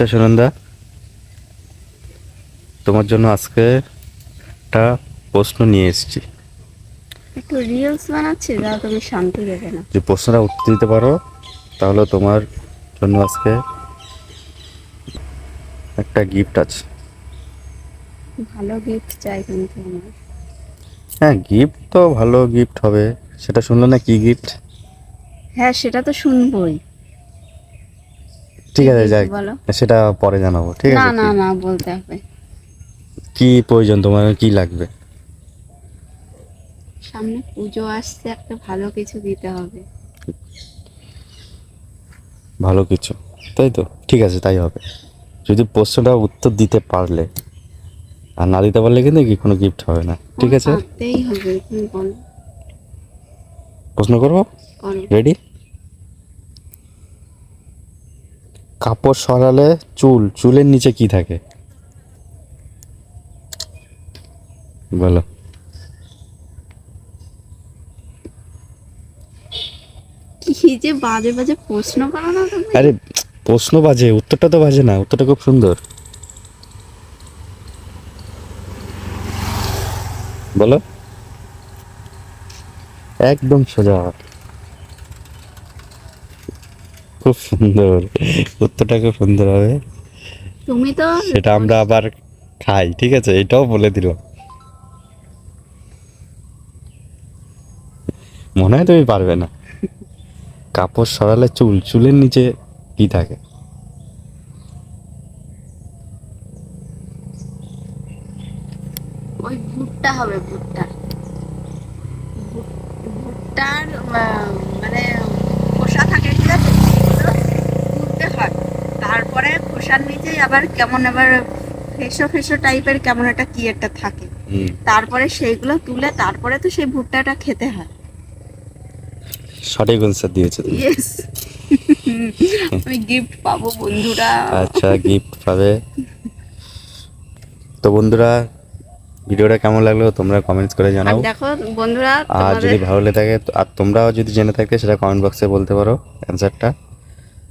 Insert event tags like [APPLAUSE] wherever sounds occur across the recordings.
আচ্ছা সুনন্দা। তোমার জন্য আজকে একটা প্রশ্ন নিয়ে এসেছি। একটু রিলস বানাচ্ছি যা তুমি শান্তি দেবে না। যে প্রশ্নটা উত্তর দিতে পারো তাহলে তোমার জন্য আজকে একটা গিফট আছে। ভালো গিফট চাই কিন্তু আমার। হ্যাঁ গিফট তো ভালো গিফট হবে। সেটা শুনলো না কি গিফট হ্যাঁ সেটা তো শুনবই। ঠিক আছে যাই সেটা পরে জানাব ঠিক আছে না কি- না বলতে হবে। কি প্রয়োজন তোমার কি লাগবে? সামনে পুজো আসছে একটা ভালো কিছু দিতে হবে। ভালো কিছু তাই তো? ঠিক আছে তাই হবে। যদি প্রশ্নটা উত্তর দিতে পারলে আর না দিতে পারলে কিন্তু কি কোনো গিফট হবে না। ঠিক আছে? প্রশ্ন করব? করো। রেডি কাপড় সরালে চুল চুলের নিচে কি থাকে? বলো। কি যে বাজে বাজে প্রশ্ন করো না আরে প্রশ্ন বাজে উত্তরটা তো বাজে না উত্তরটা খুব সুন্দর। বলো। একদম সোজা। খুব সুন্দর। উত্তরটা খুব সুন্দর হবে। তুমি তো সেটা আমরা আবার খাই ঠিক আছে? এটাও বলে দিলাম। মনে হয় তুমি পারবে না। কাপড় সরালে চুল চুলের নিচে কি থাকে? ওই ভুট্টা হবে ভুট্টা। ভুট্টার আহ, মানে খোসা থাকে ঠিক আছে সেগুলো তুলতে হয় খোসার নিচেই আবার কেমন আবার ফেসো ফেসো টাইপের কেমন একটা কি একটা থাকে। তারপরে সেইগুলো তুলে তারপরে তো সেই ভুট্টাটা খেতে হয়। সঠিক অ্যান্সার দিয়েছে তুমি। ইয়েস [LAUGHS] আমি গিফট পাবো বন্ধুরা। আচ্ছা গিফট পাবে। তো বন্ধুরা ভিডিওটা কেমন লাগল তোমরা কমেন্টস করে আর জানাও দেখো বন্ধুরা আর যদি ভালো লেগে থাকে তো- আর তোমরাও যদি জেনে থাকতে সেটা কমেন্ট বক্সে বলতে পারো অ্যান্সারটা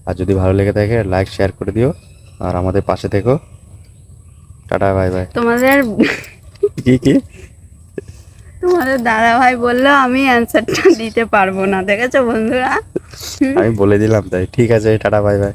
আর যদি ভালো লেগে থাকে লাইক শেয়ার করে দিও। আর আমাদের পাশে থেকো। টাটা বাই বাই তোমাদের কি কি? তোমাদের দাদা ভাই বলল আমি অ্যান্সারটা দিতে পারব না দেখেছ বন্ধুরা? আমি বলে দিলাম তাই। ঠিক আছে টাটা বাই বাই